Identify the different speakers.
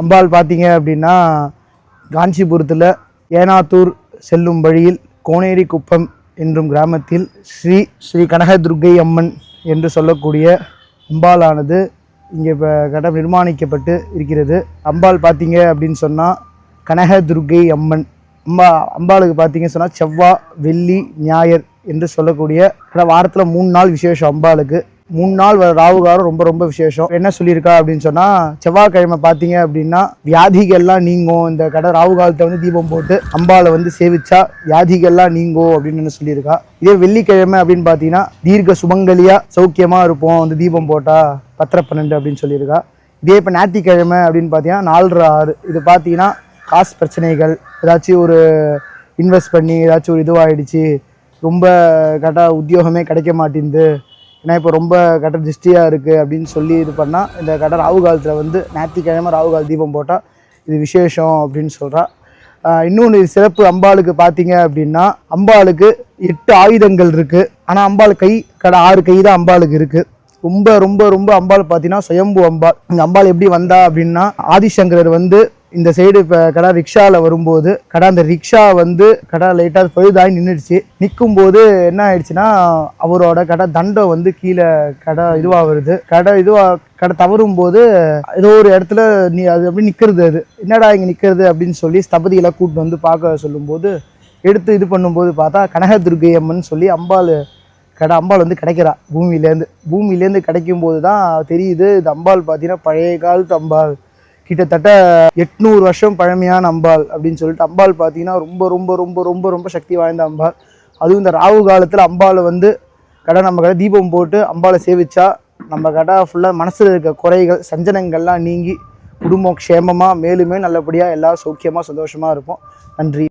Speaker 1: அம்பாள் பார்த்தீங்க அப்படின்னா காஞ்சிபுரத்தில் ஏனாத்தூர் செல்லும் வழியில் கோனேரி குப்பம் என்றும் கிராமத்தில் ஸ்ரீ ஸ்ரீ கனக துர்க்கை அம்மன் என்று சொல்லக்கூடிய அம்பாளானது இங்கே இப்போ கடம் நிர்மாணிக்கப்பட்டு இருக்கிறது. அம்பாள் பார்த்தீங்க அப்படின்னு சொன்னால் கனக துர்க்கை அம்மன். அம்பா அம்பாளுக்கு பார்த்தீங்க சொன்னால் செவ்வாய் வெள்ளி ஞாயர் என்று சொல்லக்கூடிய வாரத்தில் மூணு நாள் விசேஷம் அம்பாளுக்கு. மூணு நாள் ராவுகாரம் ரொம்ப ரொம்ப விசேஷம். என்ன சொல்லியிருக்கா அப்படின்னு சொன்னால் செவ்வாய்க்கிழமை பார்த்தீங்க அப்படின்னா வியாதிகள்லாம் நீங்கும். இந்த கடை ராவு காலத்தை வந்து தீபம் போட்டு அம்பாவை வந்து சேவிச்சா வியாதிகள்லாம் நீங்கும் அப்படின்னு என்ன சொல்லியிருக்கா? இதே வெள்ளிக்கிழமை அப்படின்னு பார்த்தீங்கன்னா தீர்க்க சுமங்கலியாக சௌக்கியமாக இருப்போம். வந்து தீபம் போட்டால் பத்திர பன்னெண்டு அப்படின்னு சொல்லியிருக்கா. இதே இப்போ ஞாயிற்றுக்கிழமை அப்படின்னு பார்த்தீங்கன்னா நாலரை ஆறு. இது பார்த்தீங்கன்னா காசு பிரச்சனைகள். ஏதாச்சும் ஒரு இன்வெஸ்ட் பண்ணி ஏதாச்சும் ஒரு இதுவாகிடுச்சு ரொம்ப கரெக்டாக உத்தியோகமே கிடைக்க மாட்டேங்குது. ஏன்னா இப்போ ரொம்ப கடல் திருஷ்டியாக இருக்குது அப்படின்னு சொல்லி இது பண்ணால் இந்த கட்ட ராகு காலத்தில் வந்து ஞாயிற்றுக்கிழமை ராகு கால தீபம் போட்டால் இது விசேஷம் அப்படின்னு சொல்கிறா இன்னொன்று சிறப்பு அம்பாளுக்கு பார்த்தீங்க அப்படின்னா அம்பாளுக்கு எட்டு ஆயுதங்கள் இருக்குது ஆனால் அம்பாள் கை கடை ஆறு கை தான் அம்பாளுக்கு இருக்குது ரொம்ப ரொம்ப ரொம்ப அம்பாள் பார்த்தீங்கன்னா சுயம்பு அம்பாள். இந்த அம்பாள் எப்படி வந்தா அப்படின்னா ஆதிசங்கரர் வந்து இந்த சைடு இப்போ கடை ரிக்ஷாவில் வரும்போது கடை அந்த ரிக்ஷா வந்து கடை லைட்டாக பழுதாகி நின்றுடுச்சு நிற்கும் போது என்ன ஆயிடுச்சுன்னா அவரோட கடை தண்டம் வந்து கீழே கடை இதுவாக வருது. கடை இதுவாக கடை தவறும் போது ஏதோ ஒரு இடத்துல நீ அது அப்படி நிற்கிறது அது. என்னடா இங்கே நிற்கிறது அப்படின்னு சொல்லி ஸ்தபதியெல்லாம் கூப்பிட்டு வந்து பார்க்க சொல்லும்போது எடுத்து இது பண்ணும்போது பார்த்தா கனகதுர்க்கை அம்மன் சொல்லி அம்பாள் கடை அம்பாள் வந்து கிடைக்கிறா பூமியிலேருந்து பூமியிலேருந்து கிடைக்கும் போது தான் தெரியுது இந்த அம்பாள் பார்த்தீங்கன்னா பழைய காலத்து அம்பாள். கிட்டத்தட்ட எட்நூறு வருஷம் பழமையான அம்பாள் அப்படின்னு சொல்லிட்டு அம்பாள் பார்த்தீங்கன்னா ரொம்ப ரொம்ப ரொம்ப ரொம்ப ரொம்ப சக்தி வாய்ந்த அம்பாள். அதுவும் இந்த ராகு காலத்தில் அம்பாளை வந்து கடை நம்ம கடை தீபம் போட்டு அம்பாளை சேவிச்சா நம்ம கடை ஃபுல்லாக மனசில் இருக்க குறைகள் சஞ்சனங்கள்லாம் நீங்கி குடும்பம் க்ஷேமமாக மேலுமே நல்லபடியாக எல்லாம் சௌக்கியமாக சந்தோஷமாக இருப்போம். நன்றி.